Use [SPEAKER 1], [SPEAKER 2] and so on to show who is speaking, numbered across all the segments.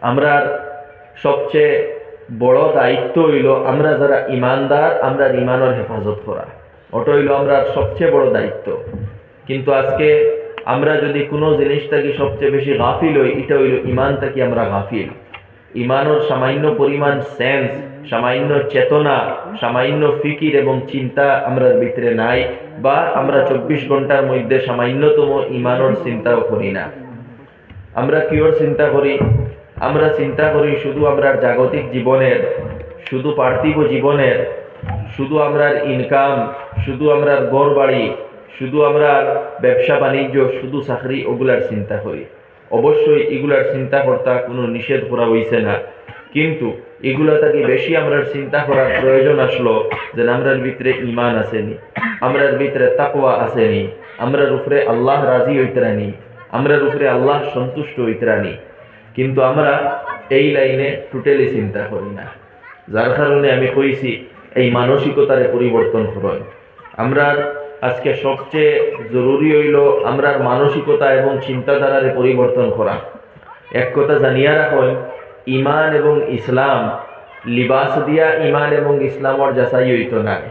[SPEAKER 1] আমরা সবচেয়ে বড় দায়িত্ব হইল আমরা যারা ইমানদার, আমরা ইমানের হেফাজত করা। ওটা হইল আমরা সবচেয়ে বড় দায়িত্ব। কিন্তু আজকে আমরা যদি কোনো জিনিস থাকি সবচেয়ে বেশি গাফিল হই, এটা হইল ইমান থাকি আমরা গাফিল। ইমানের সামান্য পরিমাণ সেন্স সামান্য চেতনা, সামান্য ফিকির এবং চিন্তা আমরা ভিতরে নাই বা আমরা চব্বিশ ঘণ্টার মধ্যে সামান্যতম ইমানের চিন্তাও করি না। আমরা কিওর চিন্তা করি? আমরা চিন্তা করি শুধু আমরা জাগতিক জীবনের, শুধু পার্থিব জীবনের, শুধু আমরার ইনকাম শুধু আমরার গড় বাড়ি শুধু আমরা ব্যবসা বাণিজ্য, শুধু চাকরি, ওগুলার চিন্তা করি। অবশ্যই এগুলার চিন্তা কর্তা কোনো নিষেধ করা হইছে না। কিন্তু এগুলা থেকে বেশি আমরা চিন্তা করার প্রয়োজন আসলো যে আমরার ভিতরে ইমান আসেনি, আমরার ভিতরে তাকওয়া আসেনি, আমরার উপরে আল্লাহ রাজি হইতরানি আমরার উপরে আল্লাহ সন্তুষ্ট হইতরানি কিন্তু আমরা এই লাইনে টোটালি চিন্তা করি না। যার কারণে আমি কইছি, এই মানসিকতারে পরিবর্তন করুন। আমরা আজকে সবচেয়ে জরুরি হইল আমরার মানসিকতা এবং চিন্তাধারারে পরিবর্তন করা। এক কথা জানিয়া রাখুন, ইমান এবং ইসলাম, লিবাস দিয়া ইমান এবং ইসলামর যাচাই হইতো নাই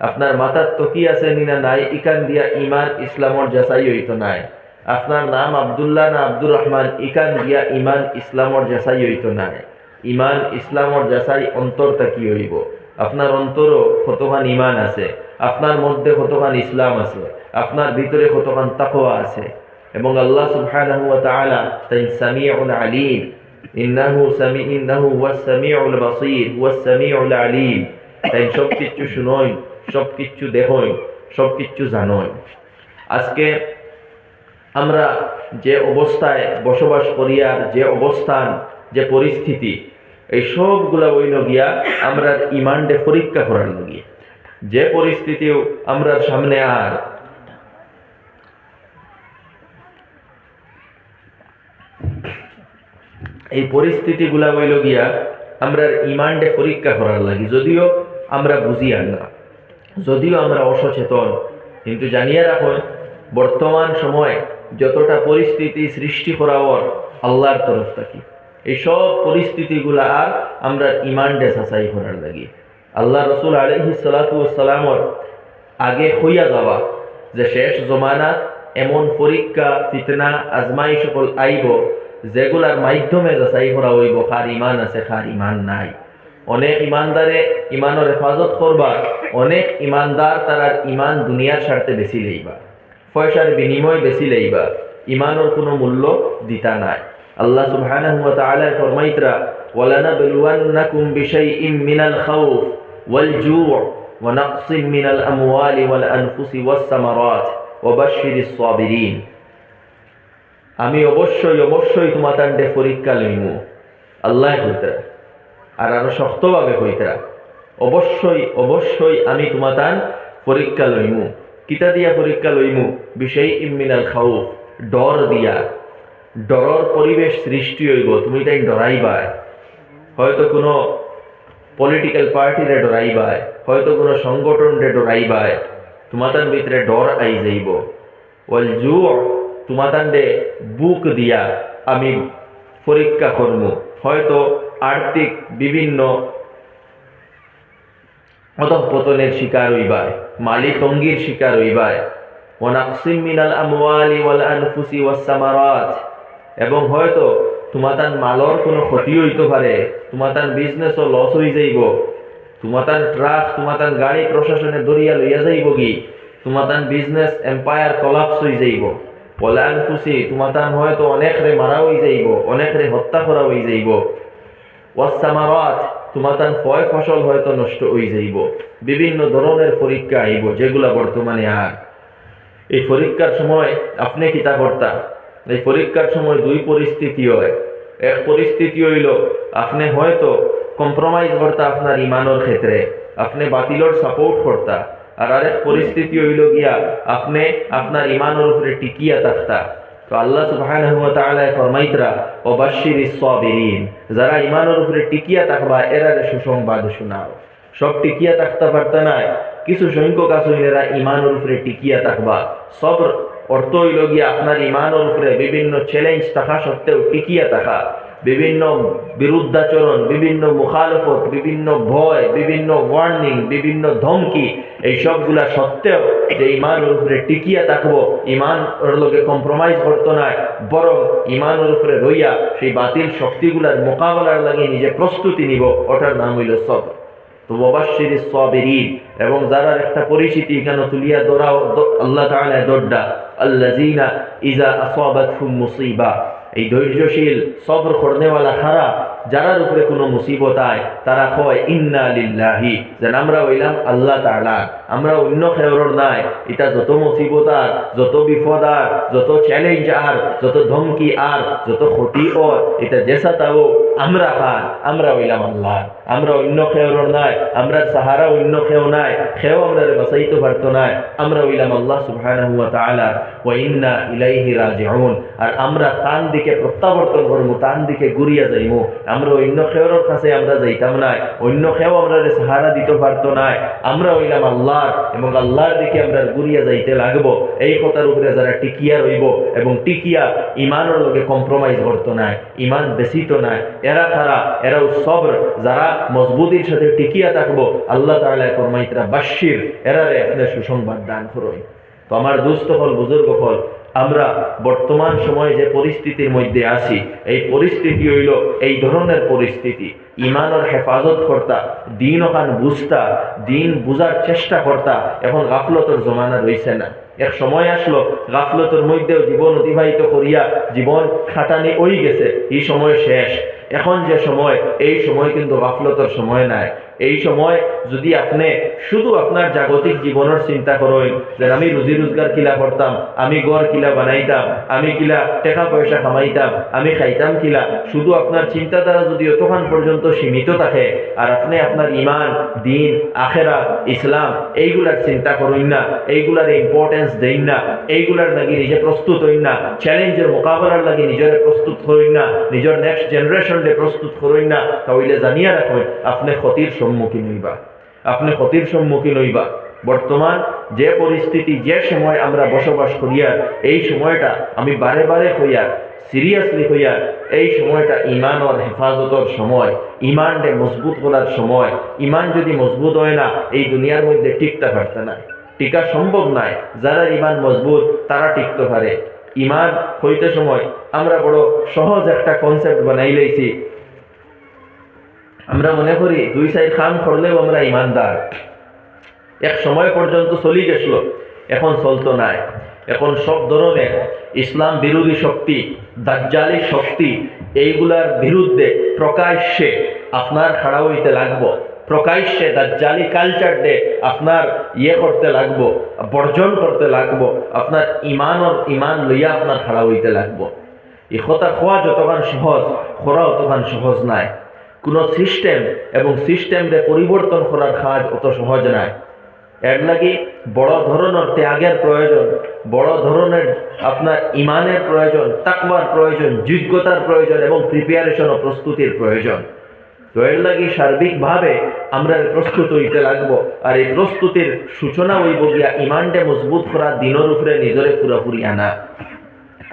[SPEAKER 1] আপনার মাথার তকি আছে নিনা নাই, ইকান দিয়া ইমান ইসলামর যাচাই হইত নাই আপনার নাম আবদুল্লাহ না আব্দুর রহমান? ইকান দিয়া ইমান ইসলামর যাচাই হইতো নাই ইমান ইসলামর যাচাই অন্তর তাকি হইব। আপনার অন্তরও কতখান ইমান আছে? আপনার মধ্যে কতখান ইসলাম আছে? আপনার ভিতরে কতখান তাকওয়া আছে? এবং আল্লাহ সুবহানাহু ওয়া তাআলা তাই সামিউল আলিম। ইন্নাহু সামি, ইন্নাহু হুয়াস সামিউল বাসীর হুয়াস সামিউল আলিম। তাই সব কিছু শুনোই সব কিছু দেখোই সব কিছু জানোই। আজকে আমরা যে অবস্থায় বসবাস করিয়ার যে অবস্থান, যে পরিস্থিতি, এই সবগুলা হইল গিয়া আমরা ইমানডে পরীক্ষা করার লাগিয়ে যে পরিস্থিতিও আমরা সামনে আর। এই পরিস্থিতিগুলা হইল গিয়া আমরা ইমানডে পরীক্ষা করার লাগি, যদিও আমরা বুঝি আর না, যদিও আমরা অসচেতন। কিন্তু জানিয়ে রাখুন, বর্তমান সময় যতটা পরিস্থিতি সৃষ্টি করাওয়ার আল্লাহর তরফ থাকি। এই সব পরিস্থিতিগুলা আর আমরা ইমানডে সাসাই করার লাগি। আল্লাহ রসুল আলহি সালাতামর আগে হইয়া যাওয়া যে শেষ জমানাত এমন পরীক্ষা, ফিতনা আজমাই সকল আইব, যেগুলার মাধ্যমে যাচাই করা হইব খার ইমান আছে খার ইমান নাই। অনেক ইমানদারে ইমানের হেফাজত করবা অনেক ইমানদার তারার ইমান দুনিয়ার স্বার্থে বেশি লইবা পয়সার বিনিময় বেশি লইবা। ইমানের কোনো মূল্য দিতা নাই। আল্লাহ সুবহানাহু ওয়া তাআলা ফরমাইতরা, ওয়ালানাবলুওয়ান্নাকুম বিশাইইম মিনাল খাউফ ওয়াল জু' ওয়া নাকসিম মিনাল আমওয়ালি ওয়াল আনফুসি ওয়াস সামারাত, ওয়া বাশশিরিস সাবিরিন। আমি অবশ্যই অবশ্যই তোমাতান্ডে পরীক্ষা লইমু। আল্লাহ কইতরা আর আরও শক্তভাবে কইতরা অবশ্যই অবশ্যই আমি তোমাতান পরীক্ষা লইমু। কিতা দিয়া পরীক্ষা লইমু? বিষয় ইমিনাল খাও ডর দিয়া। ডরর পরিবেশ সৃষ্টি হইব, তুমি তাই ডরাইবাই। হয়তো কোনো পলিটিক্যাল পার্টিরে ডরাইবাই, হয়তো কোনো সংগঠনরে ডরাইবাই তোমাতার ভিতরে ডর আই যাইব। ওয়াল জু তোমাতান্ডে বুক দিয়া আমি পরীক্ষা করমু। হয়তো আর্থিক বিভিন্ন অধঃপতনের শিকার হইবায় মালিক তঙ্গির শিকার হইবায় ওয়ানাকসিম মিনাল আমওয়ালি ওয়াল আনফুসি এবং হয়তো তোমাতান মালর কোনো ক্ষতি হইতে পারে, তোমাতান বিজনেসও লস হয়ে যাইব। তোমাতান ট্রাক তোমাতান গাড়ি প্রশাসনে দরিয়া লইয়া যাইব কি? তোমাতান বিজনেস এম্পায়ার কলাপস হয়ে যাইব। ওয়াল আনফুসি, তোমাতান হয়তো অনেক রে মারা হয়ে যাইব অনেক রে হত্যা করা হয়ে যাইব। ওয়াস সামারাত তোমাতান ফয় ফসল হয়তো নষ্ট হয়ে যাইব। বিভিন্ন ধরনের পরীক্ষা আইব, যেগুলা বর্তমানে আর। এই পরীক্ষার সময়, আপনি কিতা কর্তা? এই পরীক্ষার সময় দুই পরিস্থিতি হয়। এক পরিস্থিতি হইল, আপনি হয়তো কম্প্রোমাইজ করতা আপনার ইমানোর ক্ষেত্রে, আপনি বাতিলর সাপোর্ট করতা। আর আরেক পরিস্থিতি হইল গিয়া, আপনি আপনার ইমানোর উপরে টিকিয়া থাকতা। তো আল্লাহ সুবহানাহু ফরমাইতরা ও বাশির ইসবিরিন সাবিরিন যারা ইমানের উপরে টিকিয়া থাকবা এরা সুসংবাদ শোনাও। সব টিকিয়া থাকতে পারত না কিছু সংখ্যক আছে এরা ইমানের উপরে টিকিয়া থাকবা। সব অর্থ হইল গিয়া, আপনার ইমানের উপরে বিভিন্ন চ্যালেঞ্জ থাকা সত্ত্বেও টিকিয়া থাকা। বিভিন্ন বিরুদ্ধাচরণ, বিভিন্ন মুখালফত, বিভিন্ন ভয়, বিভিন্ন ওয়ার্নিং বিভিন্ন ধমকি, এই সবগুলা সত্ত্বেও যে ইমানের উপরে টিকিয়া থাকব ইমান লোকে কম্প্রোমাইজ করতো না, বরং ইমানের উপরে রইয়া সেই বাতিল শক্তিগুলার মোকাবেলার লাগে নিজে প্রস্তুতি নিব, ওটার নাম হইল সবর। তো ওবাশির সবেরিন এবং যারা একটা পরিচিতি এখানে তুলিয়া দৌড়াও আল্লাহ তাআলা দোড্ডা আল্লাযিনা ইজা আসাবাতহুম মুসিবা। এই ধৈর্যশীল, সবর করনেওয়ালা খারা, যারার উপরে কোনো মুসিবত আয়, তারা কয়, ইন্না লিল্লাহি। যেন আমরা হইলাম আল্লাহ তাআলা। আমরা অন্য খেয়রর নাই। এটা যত মুসিবত আর, যত বিপদ আর, যত চ্যালেঞ্জ আর, যত ধমকি আর, যত ক্ষতি ওর এটা যেসা তাও আমরা খান আমরা হইলাম আল্লাহ আমরা অন্য খেয়রর নাই, আমরা সাহারা অন্য খেও নাই খেও আমরা বাঁচাইতে পারতো নাই আমরা হইলাম আল্লাহ সুবহানাহু ওয়া ইলাইহি রাজিউন। আর আমরা তান দিকে প্রত্যাবর্তন করব, তান দিকে ঘুরিয়া যাইমু আমরা অন্য খেয়রর কাছে আমরা যাইতাম নাই, অন্য খেও আমরা সাহারা দিতে পারতো নাই আমরা হইলাম আল্লাহ এবং আল্লাহর দিকে আমরা ঘুরিয়া যাইতে লাগবো। এই কথার উপরে যারা টিকিয়া রইব, এবং টিকিয়া ইমানের লগে কম্প্রোমাইজ করতো নাই, ইমান বেশিত নাই এরা তারা এরা সবর, যারা মজবুতির সাথে টিকিয়া থাকব, আল্লাহ তাআলা ফরমাইতরা বাশির এরা রে আপনার সুসংবাদ দান করই তো আমার দুস্থ হল, বুজুর্গ হল, আমরা বর্তমান সময়ে যে পরিস্থিতির মধ্যে আছি, এই পরিস্থিতি হইল এই ধরনের পরিস্থিতি। ইমানের হেফাজত কর্তা, দিন ওখান বুঝতা, দিন বুঝার চেষ্টা কর্তা, এখন গাফলতর জমানা রইছে না। এক সময় আসলো, গাফলতর মধ্যেও জীবন অতিবাহিত করিয়া, জীবন খাটানি ওই গেছে, এই সময় শেষ। এখন যে সময়, এই সময় কিন্তু গাফলতর সময় নাই। এই সময় যদি আপনি শুধু আপনার জাগতিক জীবনের চিন্তা করেন, যে আমি রুজি রোজগার কিলা করতাম, আমি গড় কিলা বানাইতাম, আমি কিলা টাকা পয়সা কামাইতাম, আমি খাইতাম কিলা, শুধু আপনার চিন্তাধারা যদি অতক্ষণ পর্যন্ত সীমিত থাকে, আর আপনি আপনার ইমান, দিন, আখেরা, ইসলাম, এইগুলার চিন্তা করুন না, এইগুলার ইম্পর্টেন্স দেন না, এইগুলার লাগি নিজে প্রস্তুত হইন না চ্যালেঞ্জের মোকাবেলার লাগি নিজের প্রস্তুত হইন না, নিজের নেক্সট জেনারেশনকে প্রস্তুত করুন না, তাহলে জানিয়া রাখুন, আপনি ক্ষতির সম্মুখীন হইবা। আপনি ক্ষতির সম্মুখীন হইবা। বর্তমান যে পরিস্থিতি, যে সময় আমরা বসবাস করিয়া, এই সময়টা আমি বারে বারে হইয়া সিরিয়াসলি হইয়া এই সময়টা ইমানর হেফাজতর সময়, ইমানকে মজবুত করার সময়, ইমান যদি মজবুত হয় না, এই দুনিয়ার মধ্যে টিকতে পারতে না টিকা সম্ভব নয় যারা ইমান মজবুত তারা টিকতে পারে ইমান হইতে সময় আমরা বড় সহজ একটা কনসেপ্ট বানাই লইছি। আমরা মনে করি দুই সাইড খান করলেও আমরা ইমানদার। এক সময় পর্যন্ত চলি গেছিল, এখন চলতো নাই। এখন সব ধরনের ইসলাম বিরোধী শক্তি, দাজ্জালি শক্তি, এইগুলার বিরুদ্ধে প্রকাশ্যে আপনার খাড়া হইতে লাগবো। প্রকাশ্যে দাজ্জালি কালচার ডে আপনার ইয়ে করতে লাগবো, বর্জন করতে লাগবো, আপনার ইমানর ইমান লইয়া আপনার খাড়া হইতে লাগবো। এই খোয়া যতক্ষণ সহজ, খোরা অতক্ষণ সহজ নাই। কোনো সিস্টেম এবং সিস্টেমরে পরিবর্তন করার কাজ অত সহজ নয় এর লাগি বড় ধরনের ত্যাগের প্রয়োজন, বড় ধরনের আপনার ইমানের প্রয়োজন তাকবার প্রয়োজন, যোগ্যতার প্রয়োজন এবং প্রিপারেশন ও প্রস্তুতির প্রয়োজন। তো এর লাগি সার্বিকভাবে আমরা প্রস্তুত হইতে লাগবো। আর এই প্রস্তুতির সূচনা হইব গিয়া ইমানটা মজবুত করা, দিনের উপরে নিজরে পুরোপুরি আনা।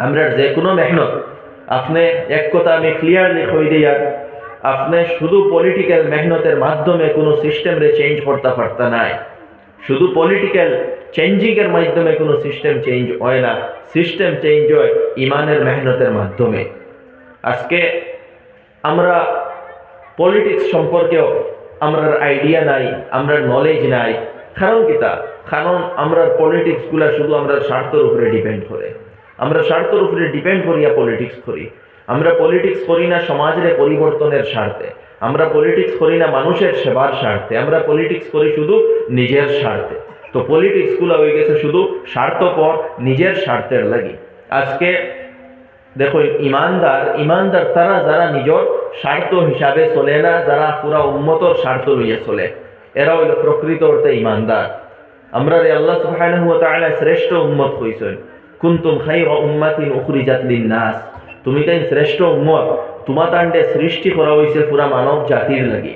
[SPEAKER 1] আমরা যে কোনো মেহনত, আপনি এক কথা আমি ক্লিয়ারলি কই দিয়া, আপনি শুধু পলিটিক্যাল মেহনতের মাধ্যমে কোনো সিস্টেমরে চেঞ্জ করতে পারতা নাই। শুধু পলিটিক্যাল চেঞ্জিংয়ের মাধ্যমে কোনো সিস্টেম চেঞ্জ হয় না সিস্টেম চেঞ্জ হয় ইমানের মেহনতের মাধ্যমে। আজকে আমরা পলিটিক্স সম্পর্কেও আমরার আইডিয়া নাই, আমরার নলেজ নাই। কারণ কিতা কারণ আমরার পলিটিক্সগুলা শুধু আমরা স্বার্থের উপরে ডিপেন্ড করে। আমরা স্বার্থের উপরে ডিপেন্ড করিয়া পলিটিক্স করি। আমরা পলিটিক্স করি না সমাজের পরিবর্তনের স্বার্থে। আমরা পলিটিক্স করি না মানুষের সেবার স্বার্থে। আমরা পলিটিক্স করি শুধু নিজের স্বার্থে। তো পলিটিক্সগুলো হয়ে গেছে শুধু স্বার্থপর, নিজের স্বার্থের লাগি। আজকে দেখো, ইমানদার ইমানদার তারা যারা নিজের স্বার্থ হিসাবে চলে না, যারা পুরা উন্মতর স্বার্থ লইয়া চলে, এরা হইল প্রকৃত অর্থে ইমানদার। আমরা রে আল্লাহ সুবহানাহু ওয়া তাআলা শ্রেষ্ঠ উম্মত হইছেন কুনতুম খাইরা উম্মাতিন উখরিজাত লিন-নাস। তুমি তাই শ্রেষ্ঠ উম্মত তোমা তান্ডে সৃষ্টি করা হইছে পুরা মানব জাতির লাগি।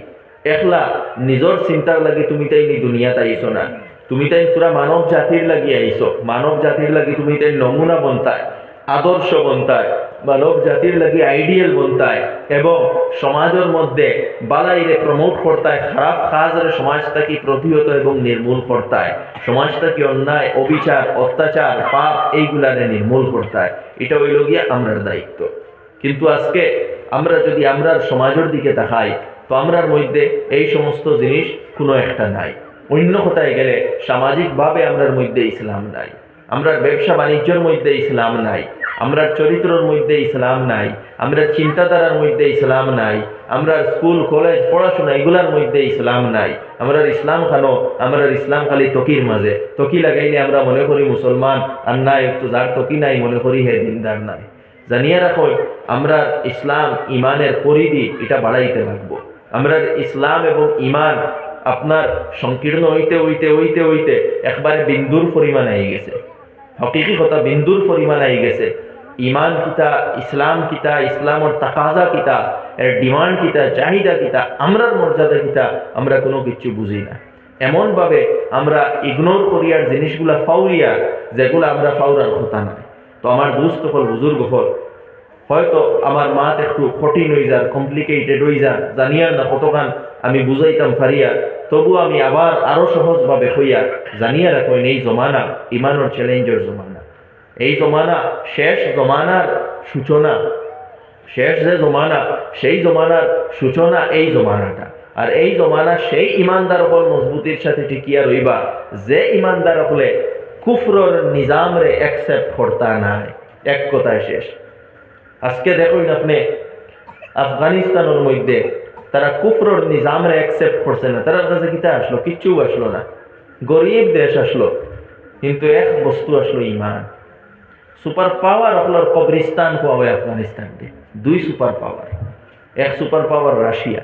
[SPEAKER 1] একলা নিজর চিন্তার লাগি তুমি তাই নি দুনিয়াতে আইছো না। তুমি তাই পুরা মানব জাতির লাগি আইছো মানব জাতির লাগি তুমি তাই নমুনা বন্তায়। আদর্শ বন্তায় মানব জাতির লাগি আইডিয়াল বলতায় এবং সমাজের মধ্যে বালাইরে প্রমোট করতায় খারাপ কাজরে সমাজটাকে প্রতিহত এবং নির্মূল করতায় সমাজটাকে অন্যায়, অবিচার, অত্যাচার, পাপ এইগুলারে নির্মূল করতায় এটা হইল গিয়া আমরার দায়িত্ব। কিন্তু আজকে আমরা যদি আমরার সমাজের দিকে তাকাই, তো আমরার মধ্যে এই সমস্ত জিনিস কোনো একটা নাই। অন্য কোথায় গেলে সামাজিকভাবে আমরার মধ্যে ইসলাম নাই। আমরার ব্যবসা বাণিজ্যের মধ্যে ইসলাম নাই, আমরা চরিত্রর মধ্যে ইসলাম নাই, আমরা চিন্তাধারার মধ্যে ইসলাম নাই, আমরা স্কুল, কলেজ, পড়াশোনা এগুলার মধ্যে ইসলাম নাই। আমরা ইসলাম খানো, আমরা ইসলাম খালি তকির মাঝে। তকি লাগাইলে আমরা মনে করি মুসলমান, আর নাই, একটু যার তকি নাই, মনে করি হে দিনদার নাই। জানিয়ে রাখো, আমরা ইসলাম ইমানের পরিধি এটা বাড়াইতে লাগবো। আমরা ইসলাম এবং ইমান আপনার সংকীর্ণ হইতে হইতে হইতে হইতে একবারে বিন্দুর পরিমাণ আই গেছে। হকিকি কথা বিন্দুর পরিমাণ আই গেছে। ইমান কিতা ইসলাম কিতা ইসলামর তাকাজা কিতা এর ডিমান্ড কিতা চাহিদা কিতা আমরার মর্যাদা কিতা, আমরা কোনো কিছু বুঝি না। এমনভাবে আমরা ইগনোর করিয়ার জিনিসগুলা ফাউরিয়া যেগুলো আমরা ফাউরার কথা নাই। তো আমার দুস্থ হল বুজুর্গ হল। হয়তো আমার মাত একটু কঠিন হয়ে যার কমপ্লিকেটেড হয়ে যার জানিয়ার না কতখান আমি বুঝাইতাম, ফারিয়া, তবু আমি আবার আরও সহজভাবে হইয়া জানিয়া রাখেন এই জমানা ইমানোর চ্যালেঞ্জের জমানা। এই জমানা শেষ জমানার সূচনা। শেষ যে জমানা, সেই জমানার সূচনা এই জমানাটা। আর এই জমানা সেই ইমানদার হল মজবুতির সাথে টিকিয়া রইবা, যে ইমানদার হলে কুফরর নিজামরে অ্যাকসেপ্ট করতা নাই। এক কথায় শেষ। আজকে দেখুন আপনি আফগানিস্তানের মধ্যে তারা কুফরর নিজামরে অ্যাকসেপ্ট করছে না। তারা কাছে কিতা আসলো? কিচ্ছু আসলো না। গরিব দেশ আসলো, কিন্তু এক বস্তু আসলো ইমান সুপার পাওয়ার আপনার কবরিস্তান পাওয়া আফগানিস্তানকে। দুই সুপার পাওয়ার। এক সুপার পাওয়ার রাশিয়া।